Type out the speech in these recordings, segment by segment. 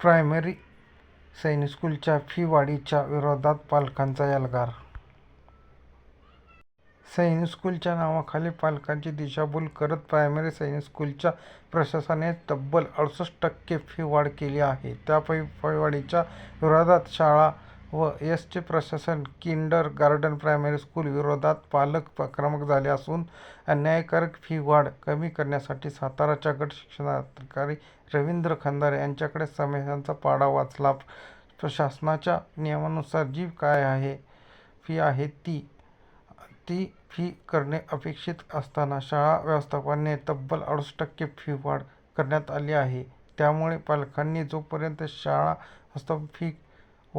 Primary सैनिक स्कूलच्या fee वाढीच्या विरोधात पालकांचा एल्गार सैनिक स्कूलच्या नावाखाली पालकांची दिशाभूल करत प्रायमरी सैनिक स्कूलच्या प्रशासनाने तब्बल अडुसष्ट टक्के फी वाढ केली आहे. त्या फी वाढीच्या विरोधात शाळा व एसचे प्रशासन किंडर गार्डन प्रायमरी स्कूल विरोधात पालक आक्रमक झाले असून अन्यायकारक फी वाढ कमी करण्यासाठी साताराच्या गट शिक्षणाधिकारी रवींद्र खंदारे यांच्याकडे समस्यांचा पाढा वाचला. शासनाच्या नियमानुसार जी काय आहे फी आहे ती ती फी करणे अपेक्षित असताना शाळा व्यवस्थापनाने तब्बल अडुसष्ट टक्के फी वाढ करण्यात आली आहे. त्यामुळे पालकांनी जोपर्यंत शाळा व्यवस्थापन फी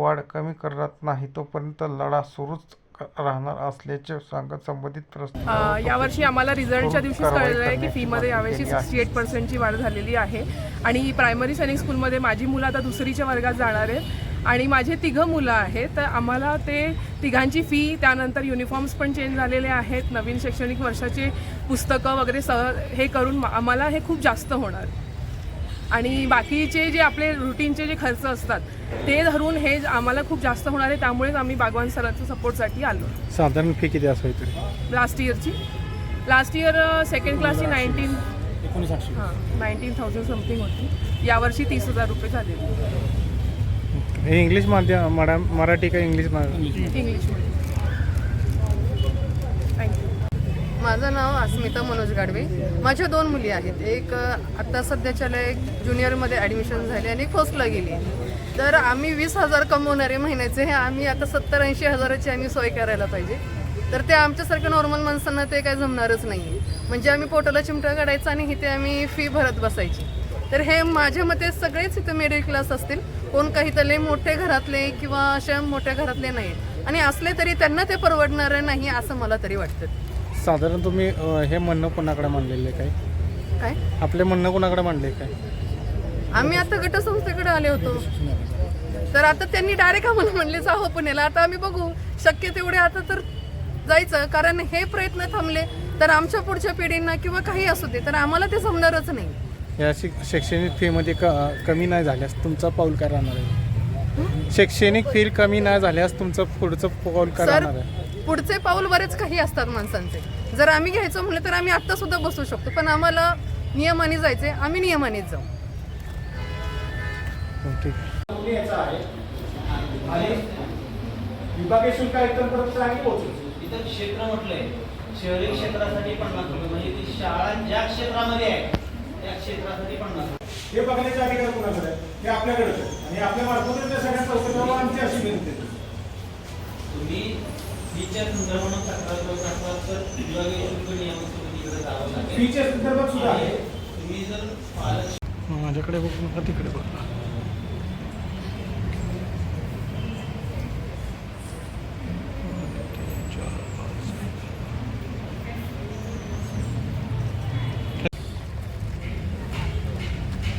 वाढ कमी करत नाही तोपर्यंत लढा सुरूच राहणार असल्याचे सांगत संबंधित प्रश्न यावर्षी आम्हाला रिझल्टच्या दिवशीच कळलं आहे की फीमध्ये यावर्षी सिक्स्टी एट पर्सेंटची वाढ झालेली आहे. आणि प्रायमरी सैनिक स्कूलमध्ये माझी मुलं आता दुसरीच्या वर्गात जाणार आहेत. आणि माझे तिघं मुलं आहेत. तर आम्हाला ते तिघांची फी त्यानंतर युनिफॉर्म्स पण चेंज झालेले आहेत. नवीन शैक्षणिक वर्षाचे पुस्तकं वगैरे सह हे करून आम्हाला हे खूप जास्त होणार. आणि बाकीचे जे आपले रुटीनचे जे खर्च असतात ते धरून हे आम्हाला खूप जास्त होणार आहे. त्यामुळेच आम्ही बागवान सरांच्या सपोर्टसाठी आलो. साधारण फी किती असावी तरी लास्ट इयरची लास्ट इयर सेकंड क्लासची नाईन्टीन हां नाईन्टीन थाउजंड समथिंग होती. यावर्षी तीस हजार रुपये झाले. हे इंग्लिश माध्यम मरा मराठी का इंग्लिश मा- माझं नाव अस्मिता मनोज गाडवे. माझ्या दोन मुली आहेत. एक आत्ता सध्याच्याला एक ज्युनियरमध्ये ॲडमिशन झाली आणि फर्स्टला गेली. तर आम्ही वीस हजार कमवणारे महिन्याचे हे आम्ही आता सत्तर ऐंशी हजाराची आम्ही सोय करायला पाहिजे. तर ते आमच्यासारख्या नॉर्मल माणसांना ते काय जमणारच नाही म्हणजे आम्ही पोटाला चिमटा काढायचा आणि इथे आम्ही फी भरत बसायची. तर हे माझ्या मते सगळेच इथं मिडल क्लास असतील. कोण काहीतले मोठे घरातले किंवा अशा मोठ्या घरातले नाही आणि असले तरी त्यांना ते परवडणारं नाही असं मला तरी वाटतं. साधारण तुम्ही अं, हे म्हणणं कोणाकडे मांडलेलं आहे काय? काय? आपले म्हणणं कोणाकडे मांडले काय? आम्ही आता गटसंस्थेकडे आले होतो. तर आता त्यांनी डायरेक्ट आम्हाला म्हणले जावं पुण्याला आता आम्ही बघू. शक्य तेवढे आता तर जायचं. कारण हे प्रयत्न थांबले. तर आमच्या पुढच्या पिढींना किंवा काही असू दे तर आम्हाला ते जमणारच नाही. या शिक शैक्षणिक फीमध्ये क कमी नाही झाल्यास तुमचं पाऊल काय राहणार आहे? शैक्षणिक फी कमी नाही झाल्यास तुमचं पुढचं पाऊल काय सर राहणार आहे? पुढचे पाऊल बरेच काही असतात माणसांचे. जर आम्ही घ्यायचं म्हणलं तर आम्ही आत्ता सुद्धा बसू शकतो पण आम्हाला नियमाने जायचे आम्ही नियमानेच जाऊ. हो, विभागीय शुल्क आयुक्तांपर्यंत आम्ही पोहोचू इथं क्षेत्र म्हटलंय शहरी क्षेत्रासाठी पन्नास रुपये म्हणजे ती शाळा ज्या क्षेत्रामध्ये आहे त्या क्षेत्रासाठी पन्नास हे बघण्याचे अधिकार कुणाकडे? आहे? हे आपल्याकडेच आहे आणि आपल्या मार्फतच त्या सगळ्या चौकशावर आमची अशी विनंती फीच्या संदर्भानं तक्रार करत असाल तर विभागीय शुल्क नियमासमितीकडे जावं लागेल. फीच्या संदर्भात सुद्धा आहे. तुम्ही जर पालक माझ्याकडे बघू नका तिकडे बघा?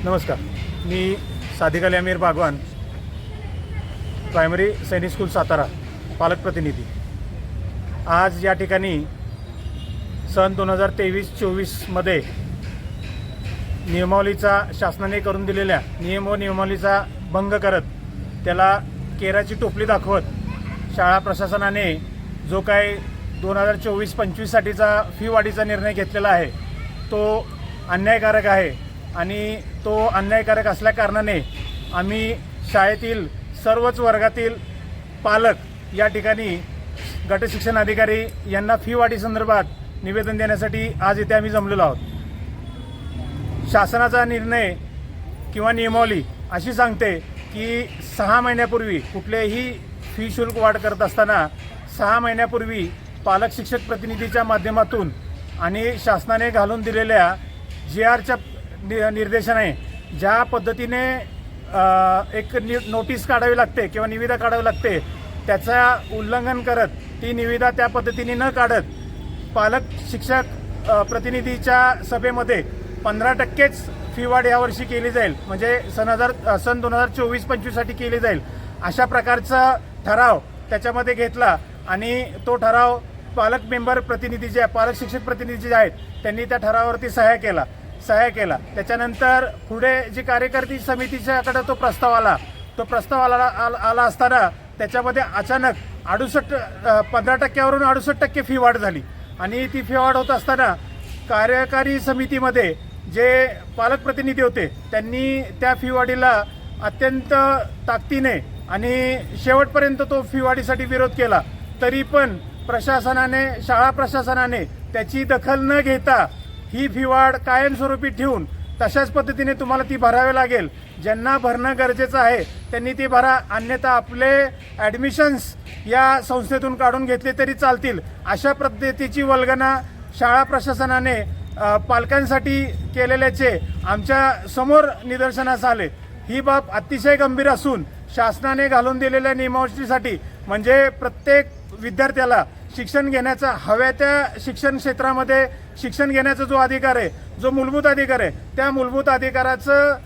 नमस्कार. मी साधिकाली अमीर बागवान प्रायमरी सैनिक स्कूल सातारा पालक प्रतिनिधी. आज या ठिकाणी सन दोन हजार तेवीस चोवीसमध्ये नियमावलीचा शासनाने करून दिलेल्या नियम व नियमावलीचा भंग करत त्याला केराची टोपली दाखवत शाळा प्रशासनाने जो काय दोन हजार चोवीस पंचवीससाठीचा फी वाढीचा निर्णय घेतलेला आहे तो अन्यायकारक आहे आणि तो अन्यायकारक असल्याकारणाने आम्ही शाळेतील सर्वच वर्गातील पालक या ठिकाणी गटशिक्षण अधिकारी यांना फी वाढीसंदर्भात निवेदन देण्यासाठी आज इथे आम्ही जमलेलो आहोत. शासनाचा निर्णय किंवा नियमावली अशी सांगते की सहा महिन्यापूर्वी कुठलेही फी शुल्क वाढ करत असताना सहा महिन्यापूर्वी पालक शिक्षक प्रतिनिधीच्या माध्यमातून आणि शासनाने घालून दिलेल्या जी आरच्या नि- निर्देशाने ज्या पद्धतीने एक नि नोटीस काढावी लागते किंवा निविदा काढावी लागते त्याचा उल्लंघन करत ती निविदा त्या पद्धतीने न काढत पालक शिक्षक प्रतिनिधीच्या सभेमध्ये पंधरा टक्केच फी वाढ यावर्षी केली जाईल. म्हणजे सन हजार सन दोन हजार चोवीस पंचवीससाठी केली जाईल. अशा प्रकारचा ठराव त्याच्यामध्ये घेतला आणि तो ठराव पालक मेंबर प्रतिनिधी जे पालक शिक्षक प्रतिनिधी जे आहेत त्यांनी त्या ठरावावरती सहाय्य केला. सहाय्य केला. त्याच्यानंतर पुढे जी कार्यकर्ती समितीच्याकडे तो प्रस्ताव आला तो प्रस्ताव आला आला आला असताना त्याच्यामध्ये अचानक अडुसष्ट पंधरा टक्क्यावरून अडुसष्ट टक्के फी वाढ झाली. आणि ती फी वाढ होत असताना कार्यकारी समितीमध्ये जे पालक प्रतिनिधी होते त्यांनी त्या फी वाढीला अत्यंत ताकदीने आणि शेवटपर्यंत तो फी वाढीसाठी विरोध केला. तरी पण प्रशासनाने शाळा प्रशासनाने त्याची दखल न घेता ही फी वाढ कायमस्वरूपी ठेवून तशाच पद्धतीने तुम्हाला ती भरावी लागेल. ज्यांना भरणं गरजेचं आहे त्यांनी ती भरा. अन्यथा आपले ॲडमिशन्स या संस्थेतून काढून घेतले तरी चालतील. अशा पद्धतीची वल्गना शाळा प्रशासनाने पालकांसाठी केलेल्याचे आमच्यासमोर निदर्शनास आले. ही बाब अतिशय गंभीर असून शासनाने घालून दिलेल्या नियमावलीसाठी म्हणजे प्रत्येक विद्यार्थ्याला शिक्षण घेण्याचा हव्या त्या शिक्षण क्षेत्रामध्ये शिक्षण घेण्याचा जो अधिकार आहे जो मूलभूत अधिकार आहे त्या मूलभूत अधिकाराचं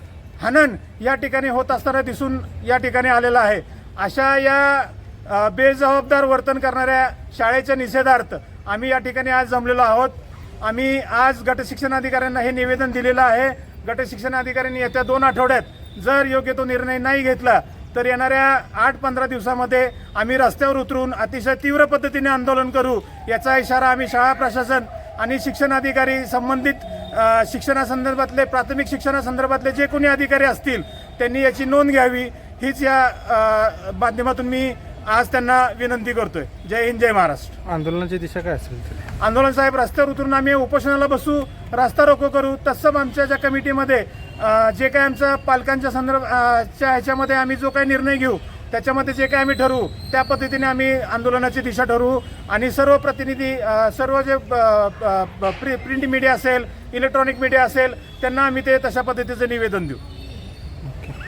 हनन या ठिकाणी होत असताना दिसून या ठिकाणी आलेलं आहे. अशा या बेजबाबदार वर्तन करणाऱ्या शाळेच्या निषेधार्थ आम्ही या ठिकाणी आज जमलेलो आहोत. आम्ही आज गट शिक्षणाधिकाऱ्यांना हे निवेदन दिलेलं आहे. गट शिक्षणाधिकाऱ्यांनी येत्या दोन आठवड्यात जर योग्य तो निर्णय नाही घेतला तर येणाऱ्या आठ पंधरा दिवसामध्ये आम्ही रस्त्यावर उतरून अतिशय तीव्र पद्धतीने आंदोलन करू. याचा इशारा आम्ही शाळा प्रशासन आणि शिक्षणाधिकारी संबंधित अ, शिक्षणासंदर्भातले प्राथमिक शिक्षणासंदर्भातले जे कोणी अधिकारी असतील त्यांनी याची नोंद घ्यावी. हीच या माध्यमातून मी आज त्यांना विनंती करतोय. जय हिंद जय महाराष्ट्र. आंदोलनाची दिशा काय असेल आंदोलन साहेब रस्त्यावर उतरून आम्ही उपोषणाला बसू रस्ता रोको करू. तत्सम आमच्या ज्या कमिटीमध्ये जे काय आमचं पालकांच्या संदर्भ अ, च्या ह्याच्यामध्ये आम्ही जो काही निर्णय घेऊ त्याच्यामध्ये जे काही आम्ही ठरवू त्या पद्धतीने आम्ही आंदोलनाची दिशा ठरवू आणि सर्व प्रतिनिधी सर्व जे प्रिंट मीडिया असेल इलेक्ट्रॉनिक मीडिया असेल त्यांना आम्ही ते तशा पद्धतीचं निवेदन देऊ.